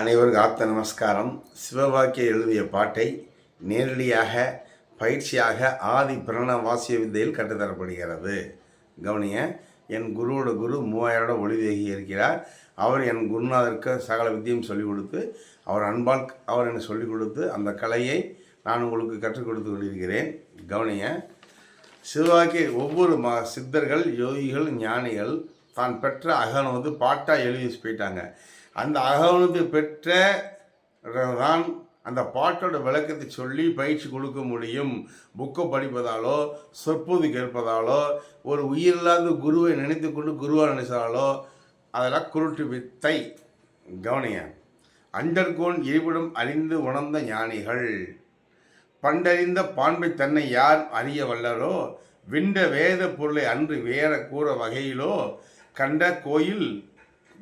அனைவருக்கும் ஆத்த நமஸ்காரம். சிவவாக்கிய எழுதிய பாட்டை நேரடியாக பயிற்சியாக ஆதி பிரண வாசிய வித்தையில் கற்றுத்தரப்படுகிறது. கவனிய என் குருவோட குரு மூவாயிரோட ஒளிவேகி இருக்கிறார். அவர் என் குருநாதருக்கு சகல வித்தியும் சொல்லிக் கொடுத்து அவர் அன்பால் அவர் எனக்கு சொல்லிக் கொடுத்து அந்த கலையை நான் உங்களுக்கு கற்றுக் கொடுத்து கொண்டிருக்கிறேன். கவனிய சிவவாக்கிய ஒவ்வொரு ம சித்தர்கள் யோகிகள் ஞானிகள் தான் பெற்ற அகன் வந்து பாட்டாக எழுதி போயிட்டாங்க. அந்த அகவனத்தை பெற்ற தான் அந்த பாட்டோட விளக்கத்தை சொல்லி பயிற்சி கொடுக்க முடியும். புக்கை படிப்பதாலோ சொற்பொது கேட்பதாலோ ஒரு உயிரில்லாத குருவை நினைத்து கொண்டு குருவாக நினைச்சாலோ அதெல்லாம் குருட்டு வித்தை. கவனிய அண்டர்கோன் இருப்பிடம் அறிந்து உணர்ந்த ஞானிகள். பண்டறிந்த பான்பை தன்னை யார் அறிய வல்லரோ விண்ட வேத பொருளை அன்று வேற கூற வகையிலோ கண்ட கோயில்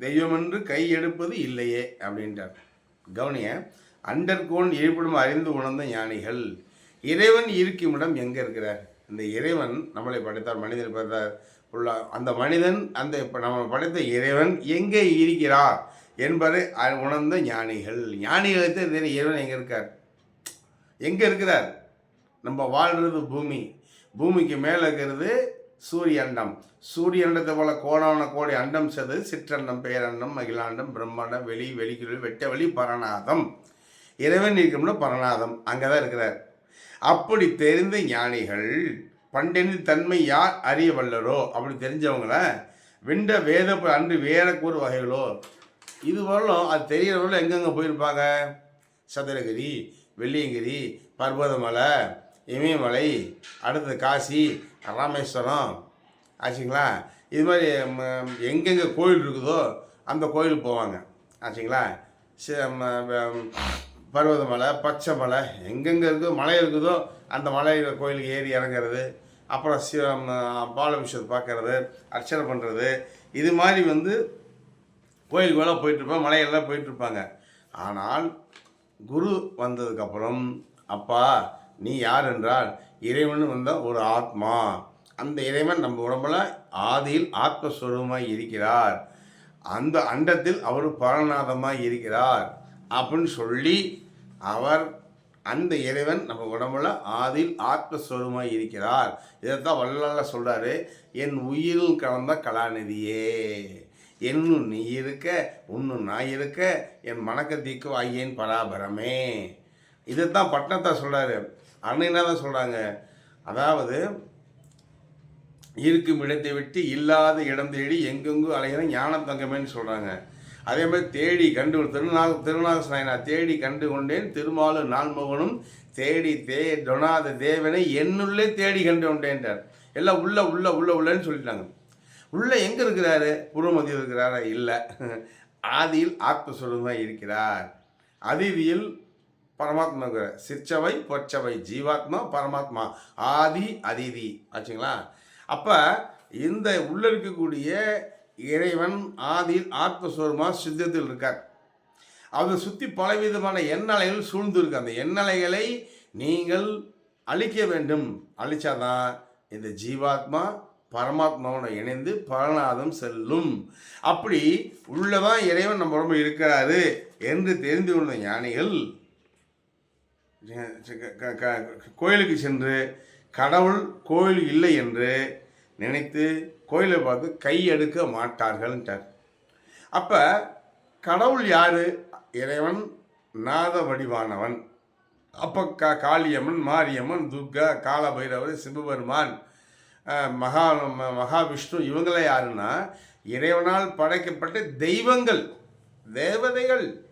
தெய்வமென்று கை எடுப்பது இல்லையே அப்படின்றார். கவனிய அண்டர்கோன் இருப்பிடம் அறிந்து உணர்ந்த ஞானிகள் இறைவன் இருக்கும் இடம் எங்கே இருக்கிறார்? இந்த இறைவன் நம்மளை படைத்தார் மனிதன் படைத்தார். உள்ள அந்த மனிதன் அந்த இப்போ நம்ம படைத்த இறைவன் எங்கே இருக்கிறார் என்பதை உணர்ந்த ஞானிகள். ஞானிகளுக்கு தெரியும் இறைவன் எங்கே இருக்கார்? எங்கே இருக்கிறார்? நம்ம வாழ்கிறது பூமி. பூமிக்கு மேலே இருக்கிறது சூரிய அண்டம் சூரிய அண்டத்தை போல கோடான கோடி அண்டம் செது சிற்றண்டம் பேரண்டம் மகிழாண்டம் பிரம்மாண்டம் வெளி வெளிக்குள் வெட்ட வெளி பரநாதம். இறைவன் இருக்கும்னா பரநாதம் அங்கே தான் இருக்கிறார். அப்படி தெரிந்த ஞானிகள் பண்டெனி தன்மை யார் அறிய வல்லரோ அப்படி தெரிஞ்சவங்கள விண்ட வேத அன்று வேற கூறு வகைகளோ இது அது தெரியறவங்களும் எங்கெங்கே போயிருப்பாங்க? சதுரகிரி வெள்ளியங்கிரி பர்வதமலை இமயமலை அடுத்து காசி ராமேஸ்வரம். ஆச்சுங்களா? இது மாதிரி எங்கெங்கே கோயில் இருக்குதோ அந்த கோயிலுக்கு போவாங்க. ஆச்சுங்களா? சி- பருவதமலை பச்சை மலை எங்கெங்கே இருக்கோ மலை இருக்குதோ அந்த மலையில் கோயிலுக்கு ஏறி இறங்குறது அப்புறம் சி பாலபிஷத்தை பார்க்கறது அர்ச்சனை பண்ணுறது இது மாதிரி வந்து கோயிலுக்கு மேலே போயிட்டுருப்பாங்க மலையெல்லாம் போயிட்டுருப்பாங்க. ஆனால் குரு வந்ததுக்கப்புறம் அப்பா நீ யார் என்றால் இறைவன் வந்த ஒரு ஆத்மா. அந்த இறைவன் நம்ம உடம்புல ஆதியில் ஆத்மஸ்வரூபமாக இருக்கிறார். அந்த அண்டத்தில் அவர் பரநாதமாக இருக்கிறார் அப்படின்னு சொல்லி அவர் அந்த இறைவன் நம்ம உடம்புல ஆதியில் ஆத்மஸ்வரூபமாக இருக்கிறார். இதைத்தான் வள்ளல சொல்கிறாரு என் உயிரில் கலந்த கலாநிதியே என்னும் நீ இருக்க உன்னும் நான் இருக்க என் மணக்கத்தீக்கு ஐயன் பராபரமே. இதைத்தான் பட்டணத்தை சொல்கிறாரு அன்னைனா தான் சொல்கிறாங்க அதாவது இருக்கும் இடத்தை விட்டு இல்லாத இடம் தேடி எங்கெங்கும் அலைகிற ஞான தங்கமேன்னு சொல்கிறாங்க அதே மாதிரி தேடி கண்டு திருநாக திருநாக நாயனார் தேடி கண்டு கொண்டேன் திருமாலு நான்மகனும் தேடி தே டொனாத தேவனை என்னுள்ளே தேடி கண்டு கொண்டேன்றார். எல்லாம் உள்ள உள்ள உள்ள உள்ளன்னு சொல்லிட்டாங்க. உள்ள எங்கே இருக்கிறாரு? புறமதியில் இருக்கிறாரா? இல்லை. ஆதியில் ஆத்மஸ்வரூபமாக இருக்கிறார். அதிதியில் பரமாத்மாங்கிற சிற்சவை பொற்சவை ஜீவாத்மா பரமாத்மா ஆதி அதிதி. ஆச்சுங்களா? அப்போ இந்த உள்ள இருக்கக்கூடிய இறைவன் ஆதியில் ஆத்மஸ்வரமாக சித்தத்தில் இருக்கார். அதை சுற்றி பலவிதமான எண்ணலைகள் சூழ்ந்துருக்கு அந்த எண்ணலைகளை நீங்கள் அழிக்க வேண்டும். அழிச்சாதான் இந்த ஜீவாத்மா பரமாத்மாவோட இணைந்து பரநாதம் செல்லும். அப்படி உள்ளதான் இறைவன் நம்ம உடம்பு இருக்கிறாரு என்று தெரிந்து கொண்ட ஞானிகள் கோயிலுக்கு சென்று கடவுள் கோயில் இல்லை என்று நினைத்து கோயிலை பார்த்து கை எடுக்க மாட்டார்கள்ன்றார். அப்போ கடவுள் யார்? இறைவன் நாத வடிவானவன். அப்போ கா காளியம்மன் மாரியம்மன் துர்கா காலபைரவர் சிவபெருமான் மகா ம- மகாவிஷ்ணு இவங்களே யாருன்னா இறைவனால் படைக்கப்பட்ட தெய்வங்கள் தேவதைகள்.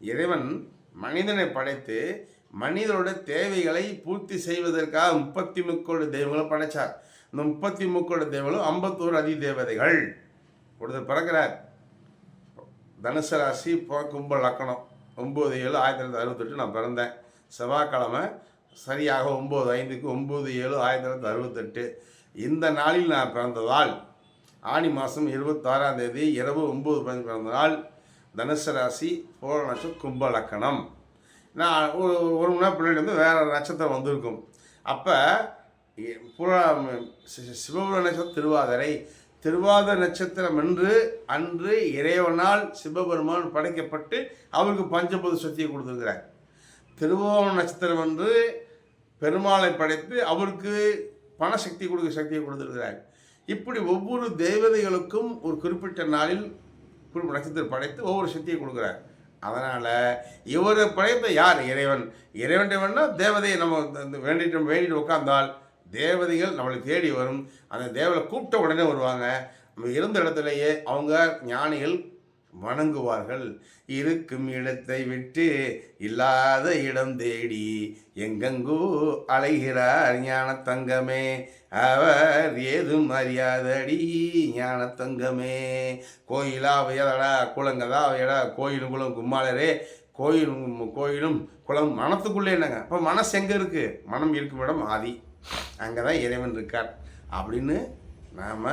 இறைவன் மனிதனை படைத்து மனிதனோட தேவைகளை பூர்த்தி செய்வதற்காக முப்பத்தி முக்கோடி தெய்வங்களை படைச்சார். இந்த முப்பத்தி முக்கோடி தெய்வங்களும் ஐம்பத்தோரு அதி தேவதைகள். ஒருத்தர் பிறக்கிறார். தனுசு ராசி போ- கும்ப லக்கணம். ஒம்பது ஏழு ஆயிரத்தி தொள்ளாயிரத்தி அறுபத்தெட்டு நான் பிறந்தேன். செவ்வாய்க்கிழமை சரியாக ஒம்பது ஐந்துக்கு ஒம்பது ஏழு ஆயிரத்தி தொள்ளாயிரத்தி அறுபத்தெட்டு. இந்த நாளில் நான் பிறந்ததால் ஆனி மாதம் இருபத்தாறாம் தேதி இரவு ஒம்பது பதினஞ்சு பிறந்த நாள் தனுசு ராசி போன கும்ப லக்கணம். நான் ஒரு ஒரு மணி நேரம் பின்னாடி வந்து வேறு நட்சத்திரம் வந்திருக்கும். அப்போ புற சிவபுர நட்சத்திரம் திருவாதிரை. திருவாத நட்சத்திரம் என்று அன்று இறைவனால் சிவபெருமான் படைக்கப்பட்டு அவருக்கு பஞ்சபூத சக்தியை கொடுத்துருக்கிறார். திருவோண நட்சத்திரம் என்று பெருமாளை படைத்து அவருக்கு பணசக்தி கொடுக்க சக்தியை கொடுத்துருக்கிறார். இப்படி ஒவ்வொரு தேவதைகளுக்கும் ஒரு குறிப்பிட்ட நாளில் குறிப்பிட்ட நட்சத்திரம் படைத்து ஒவ்வொரு சக்தியை கொடுக்குறார். அதனால் இவர் படைத்த யார்? இறைவன். இறைவன் தேவதையை நம்ம வேண்டிட்டு வேண்டிட்டு உட்கார்ந்தால் தேவதைகள் நம்மளை தேடி வரும். அந்த தேவலை கூப்பிட்ட உடனே வருவாங்க. நம்ம இருந்த இடத்துலையே அவங்க ஞானிகள் வணங்குவார்கள். இருக்கும் இடத்தை விட்டு இல்லாத இடம் தேடி எங்கெங்கோ அலைகிறார் ஞான தங்கமே அவர் ஏதும் அறியாதடி ஞான தங்கமே கோயிலா வையதடா குளங்கதா வையடா கோயிலும் குளம் கும்மாளரே. கோயிலும் கோயிலும் குளம் மனத்துக்குள்ளே என்னங்க? அப்போ மனசு எங்கே இருக்குது மனம் இருக்கும் இடம் ஆதி. அங்கே தான் இறைவன் இருக்கார். அப்படின்னு நாம்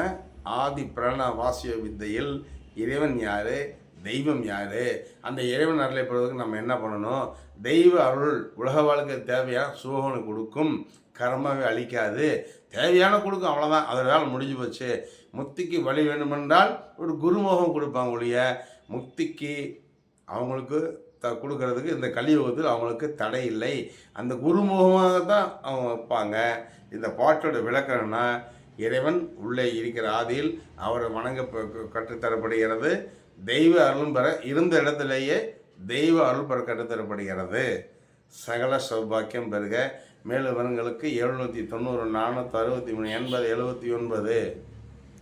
ஆதி பிரண வாசிய வித்தையில் இறைவன் யார்? தெய்வம் யார்? அந்த இறைவன் அருளைப்படுவதற்கு நம்ம என்ன பண்ணணும்? தெய்வ அருள் உலக வாழ்க்கை தேவையான சுகனை கொடுக்கும். கர்மாவை அழிக்காது. தேவையான கொடுக்கும். அவ்வளோதான் அதனால் முடிஞ்சு போச்சு. முக்திக்கு வழி வேண்டுமென்றால் ஒரு குருமுகம் கொடுப்பாங்க ஒழிய முக்திக்கு அவங்களுக்கு த கொடுக்கறதுக்கு இந்த கலியுகத்தில் அவங்களுக்கு தடை இல்லை. அந்த குருமுகமாக தான் அவங்க வைப்பாங்க. இந்த பாட்டோட விளக்கணும்னா இறைவன் உள்ளே இருக்கிற ஆதியில் அவரை வணங்க கற்றுத்தரப்படுகிறது. தெய்வ அருளும் பெற இருந்த இடத்திலேயே தெய்வ அருள் பெற கற்றுத்தரப்படுகிறது. சகல சௌபாக்கியம் பெறுக. மேலும் வருங்களுக்கு எழுநூற்றி தொண்ணூறு நானூற்றி அறுபத்தி மூணு எண்பது எழுபத்தி ஒன்பது.